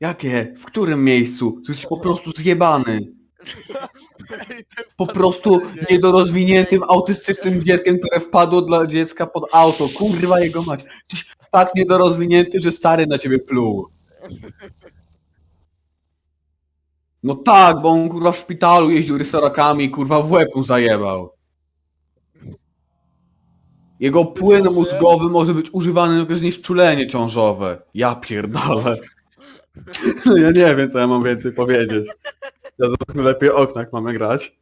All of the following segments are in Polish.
Jakie? W którym miejscu? Ty jesteś po prostu zjebany. Po prostu niedorozwiniętym, autystycznym dzieckiem, które wpadło dla dziecka pod auto. Kurwa jego mać. Jesteś tak niedorozwinięty, że stary na ciebie pluł. No tak, bo on kurwa w szpitalu jeździł rysorakami, kurwa w łeb mu zajebał. Jego płyn mózgowy może być używany jako znieczulenie ciążowe. Ja pierdolę. No ja nie wiem, co ja mam więcej powiedzieć. Ja zobaczmy lepiej o oknach mamy grać.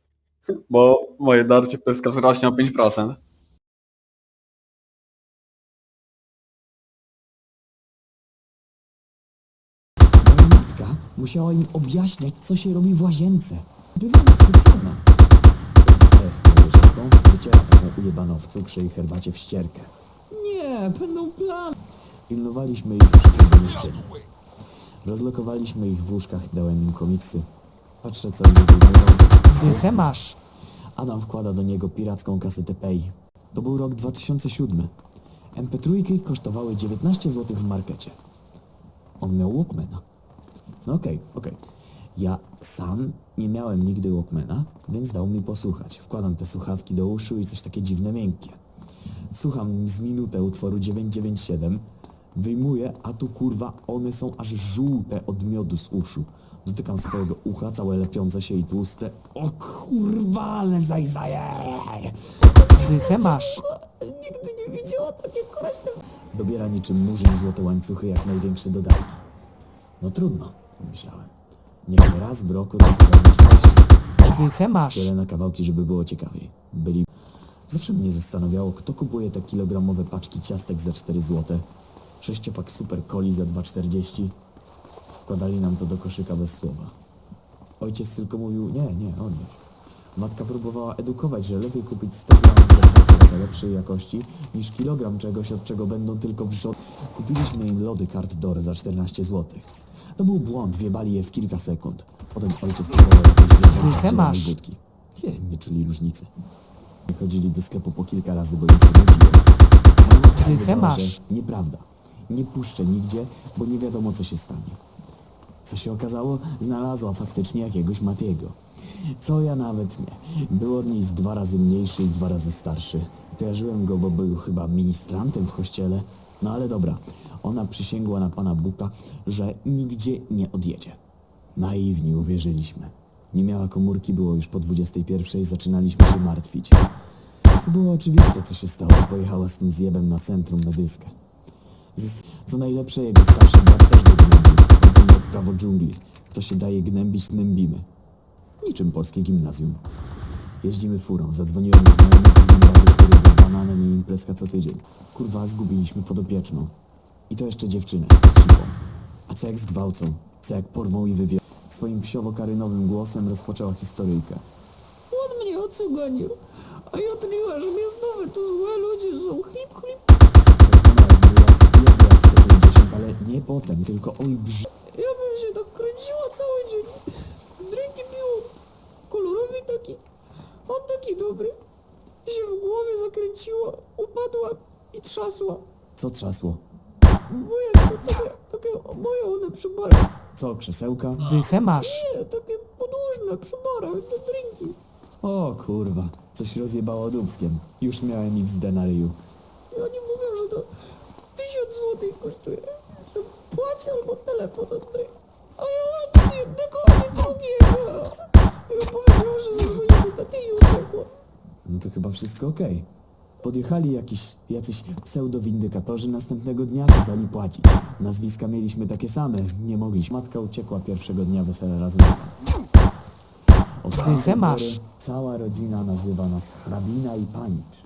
Bo moje darcie pyska wzrośnie o 5%. Moja matka musiała im objaśniać, co się robi w łazience. Bywa specjalna. Stres łyżeczką wyciera taką ujebaną w cukrze i herbacie w ścierkę. Nie, będą plany. Pilnowaliśmy ich przy tym. Rozlokowaliśmy ich w łóżkach, dałem im komiksy. Patrzę, co oni wyjmują. Dychę masz. Adam wkłada do niego piracką kasetę Pay. To był rok 2007. MP3 kosztowały 19 zł w markecie. On miał Walkmana. No okej, okej. Ja sam nie miałem nigdy Walkmana, więc dał mi posłuchać. Wkładam te słuchawki do uszu i coś takie dziwne miękkie. Słucham z minutę utworu 997, wyjmuję, a tu kurwa one są aż żółte od miodu z uszu. Dotykam swojego ucha, całe lepiące się i tłuste. O kurwa, ale zajzaje! Dychę masz. Nigdy nie widziała takie koraźne... Dobiera niczym murzyn złote łańcuchy jak największe dodatki. No trudno, myślałem. Niech raz w roku to. Dychę masz. Tyle na kawałki, żeby było ciekawiej. Byli... Zawsze mnie zastanawiało, kto kupuje te kilogramowe paczki ciastek za 4 zł, sześciopak super coli za 2,40. Wkładali nam to do koszyka bez słowa. Ojciec tylko mówił, nie, nie, odnieś. Matka próbowała edukować, że lepiej kupić 100 gram za 2 zł lepszej jakości, niż kilogram czegoś, od czego będą tylko wrzot. Kupiliśmy im lody Cart Door za 14 zł. To był błąd, wjebali je w kilka sekund. Potem ojciec kupował jakieś masz. budki. Nie, nie czuli różnicy. Chodzili do sklepu po kilka razy, bo im się nudziło. Moja matka masz. że nieprawda. Nie puszczę nigdzie, bo nie wiadomo co się stanie. Co się okazało? Znalazła faktycznie jakiegoś Matiego. Co ja nawet nie. Był od niej z dwa razy mniejszy i dwa razy starszy. Kojarzyłem go, bo był chyba ministrantem w kościele. No ale dobra, ona przysięgła na Pana Buka, że nigdzie nie odjedzie. Naiwni uwierzyliśmy. Nie miała komórki, było już po 21, zaczynaliśmy się martwić. To było oczywiste, co się stało. Pojechała z tym zjebem na centrum na dyskę. Co najlepsze, jego starszy brat też go gnębił. Prawo dżungli. Kto się daje gnębić, gnębimy. Niczym polskie gimnazjum. Jeździmy furą, zadzwoniłem do znajomych z numerowy, który był bananem i imprezka co tydzień. Kurwa, zgubiliśmy podopieczną. I to jeszcze dziewczynę, z cipą. A co jak zgwałcą? Co jak porwą i wywie... Swoim wsiowo-karynowym głosem rozpoczęła historyjkę. On mnie ocuganił, a ja tliła, że miastowe to złe ludzie są, chlip, chlip. Biegła jak 150, ale nie potem, tylko olbrzy... Ja bym się tak kręciła cały dzień. Drinki piło. Kolorowy taki. On taki dobry. Się w głowie zakręciła, upadła i trzasła. Co trzasło? Wujek, to takie, takie moje one przybara. Co, krzesełka? Dychę masz. Nie, takie podłużne przybara, te drinki. O kurwa, coś rozjebało dubskiem. Już miałem XD na ryju. I oni mówią, że to tysiąc złotych kosztuje. Płać albo telefon oddaj. A ja ani jednego, ani drugiego. Ja powiedziała, że zadzwoni do taty i uciekła. No to chyba wszystko okej. Podjechali jakiś, jacyś pseudowindykatorzy następnego dnia, kazali płacić. Nazwiska mieliśmy takie same, nie mogliśmy. Matka uciekła pierwszego dnia wesela razem z nami. Od Dychę masz. pory Cała rodzina nazywa nas hrabina i panicz.